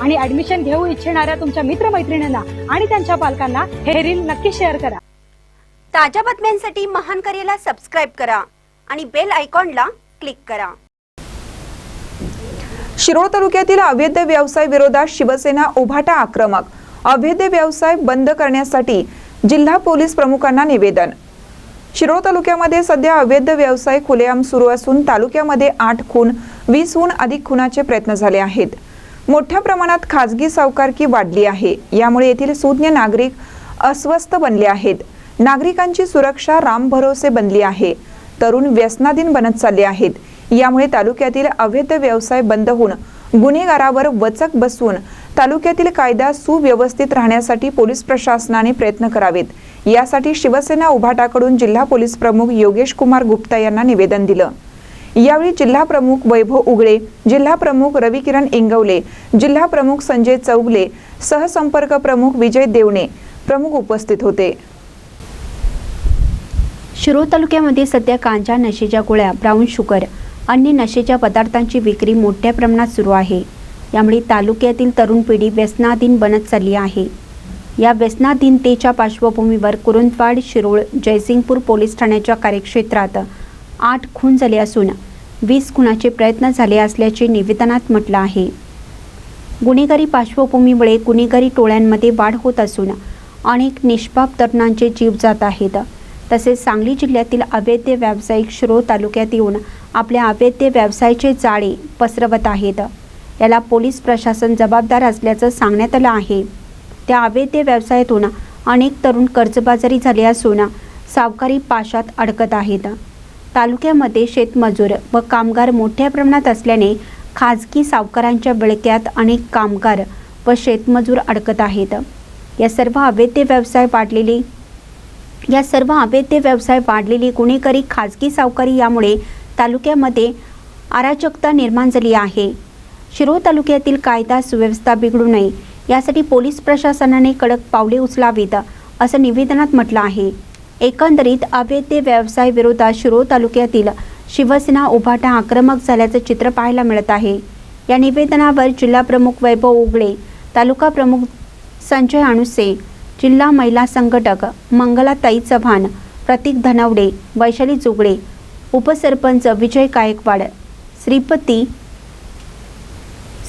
आणि ऍडमिशन घेऊ इच्छिणाऱ्या तुमच्या मित्रमैत्रिणींना आणि त्यांच्या पालकांना हे रील नक्की शेअर करा. ताज्या बातम्यांसाठी महान करेला सबस्क्राईब करा आणि बेल आयकॉनला क्लिक करा. शिरोळ तालुक्यातील अवैध व्यवसाय विरोधात शिवसेना उभाटा आक्रमक. अवैध व्यवसाय बंद करण्यासाठी जिल्हा पोलीस प्रमुखांना निवेदन. शिरोळ तालुक्यामध्ये सध्या अवैध व्यवसाय खुलेआम सुरू असून तालुक्यामध्ये आठ खून वीसहून अधिक खुनाचे प्रयत्न झाले आहेत. मोठ्या प्रमाणात खाजगी सावकारकी वाढली आहे. यामुळे येथील सुज्ञ नागरिक अस्वस्थ बनले आहेत. नागरिकांची सुरक्षा राम भरोसे बनली आहे. तरुण व्यसनाधीन बनत चालले आहेत. यामुळे तालुक्यातील अवैध व्यवसाय बंद होऊन गुन्हेगारावर वचक बसून तालुक्यातील कायदा सुव्यवस्थित राहण्यासाठी पोलीस प्रशासनाने प्रयत्न करावेत. यासाठी शिवसेना उभाटाकडून जिल्हा पोलीस प्रमुख योगेश कुमार गुप्ता यांना निवेदन दिलं. यावेळी जिल्हा प्रमुख वैभव उगळे जिल्हा प्रमुख रविकिरण इंगवले जिल्हा प्रमुख संजय चौगले सहसंपर्क प्रमुख विजय देवणे प्रमुख उपस्थित होते. शिरोळ तालुक्यामध्ये सध्या कांजा नशेच्या गोळ्या ब्राऊन शुगर अन्य नशेच्या पदार्थांची विक्री मोठ्या प्रमाणात सुरू आहे. यामुळे तालुक्यातील तरुण पिढी व्यसनाधीन बनत चालली आहे. या व्यसनाधीनतेच्या पार्श्वभूमीवर कुरुंदवाड शिरोळ जयसिंगपूर पोलीस ठाण्याच्या कार्यक्षेत्रात आठ खून झाले असून वीस खुनाचे प्रयत्न झाले असल्याचे निवेदनात म्हटलं आहे. गुन्हेगारी पार्श्वभूमीमुळे गुन्हेगारी टोळ्यांमध्ये वाढ होत असून अनेक निष्पाप तरुणांचे जीव जात आहेत. तसेच सांगली जिल्ह्यातील अवैध व्यावसायिक श्रो तालुक्यात येऊन आपल्या अवैध व्यवसायाचे जाळे पसरवत आहेत. याला पोलीस प्रशासन जबाबदार असल्याचं सांगण्यात आलं आहे. त्या अवैध व्यवसायातून अनेक तरुण कर्जबाजारी झाले असून सावकारी पाशात अडकत आहेत. तालुक्यामध्ये शेतमजूर व कामगार मोठ्या प्रमाणात असल्याने खाजगी सावकारांच्या बळक्यात अनेक कामगार व शेतमजूर अडकत आहेत. या सर्व अवैध व्यवसाय वाढलेले या सर्व अवैध व्यवसाय वाढलेली गुन्हेगारी खाजगी सावकारी यामुळे तालुक्यामध्ये अराजकता निर्माण झाली आहे. शिरोळ तालुक्यातील कायदा सुव्यवस्था बिघडू नये यासाठी पोलीस प्रशासनाने कडक पावले उचलावीत असं निवेदनात म्हटलं आहे. एकंदरीत अवैध व्यवसाय विरोधात शिरोळ तालुक्यातील शिवसेना उभाटा आक्रमक झाल्याचं चित्र पाहायला मिळत आहे. या निवेदनावर जिल्हा प्रमुख वैभव उगळे तालुका प्रमुख संजय अणुसे जिल्हा महिला संघटक मंगलाताई चव्हाण प्रतीक धनावडे वैशाली जुगडे उपसरपंच विजय गायकवाड श्रीपती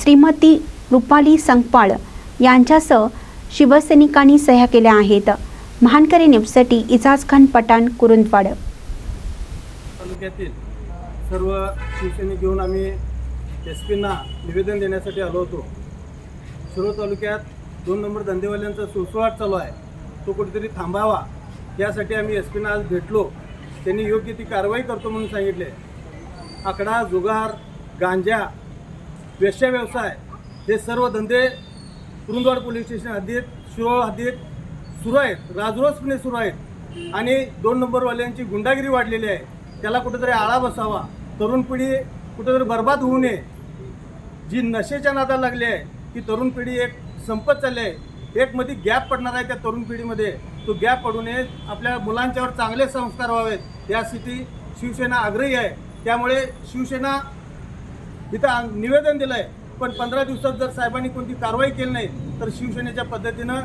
श्रीमती रुपाली संगपाळ यांच्यासह शिवसैनिकांनी सह्या केल्या आहेत. महानकरी न्यूजसाठी इजाज खान पठाण कुरुंदवाड. तालुक्यातील सर्व शिवसैनिक घेऊन आम्ही एस पींना निवेदन देण्यासाठी आलो होतो. सर्व तालुक्यात दोन नंबर धंदेवाल्यांचा सुळसुळाट चालू आहे. तो कुठेतरी थांबावा यासाठी आम्ही एस पींना आज भेटलो. त्यांनी योग्य ती कारवाई करतो म्हणून सांगितले. आकडा जुगार गांजा वेश्या व्यवसाय हे सर्व धंदे कुरुंदवाड पोलीस स्टेशन हद्दीत शिरोळ हद्दीत सुरू आहेत राजरोसपणे सुरू आहेत. आणि दोन नंबरवाल्यांची गुंडागिरी वाढलेली आहे. त्याला कुठेतरी आळा बसावा. तरुण पिढी कुठेतरी बर्बाद होऊ नये. जी नशेच्या नादाला लागली आहे ती तरुण पिढी एक संपत चालली आहे. एक मध्ये गॅप पडणार आहे त्या तरुण पिढीमध्ये. तो गॅप पडू नये. आपल्या मुलांच्यावर चांगले संस्कार व्हावेत. यासाठी शिवसेना आग्रही आहे. त्यामुळे शिवसेना इथं निवेदन दिलं आहे पण पंधरा दिवसात जर साहेबांनी कोणती कारवाई केली नाही तर शिवसेनेच्या पद्धतीनं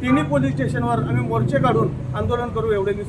तिन्ही पोलीस स्टेशनवर आम्ही मोर्चे काढून आंदोलन करू एवढे मी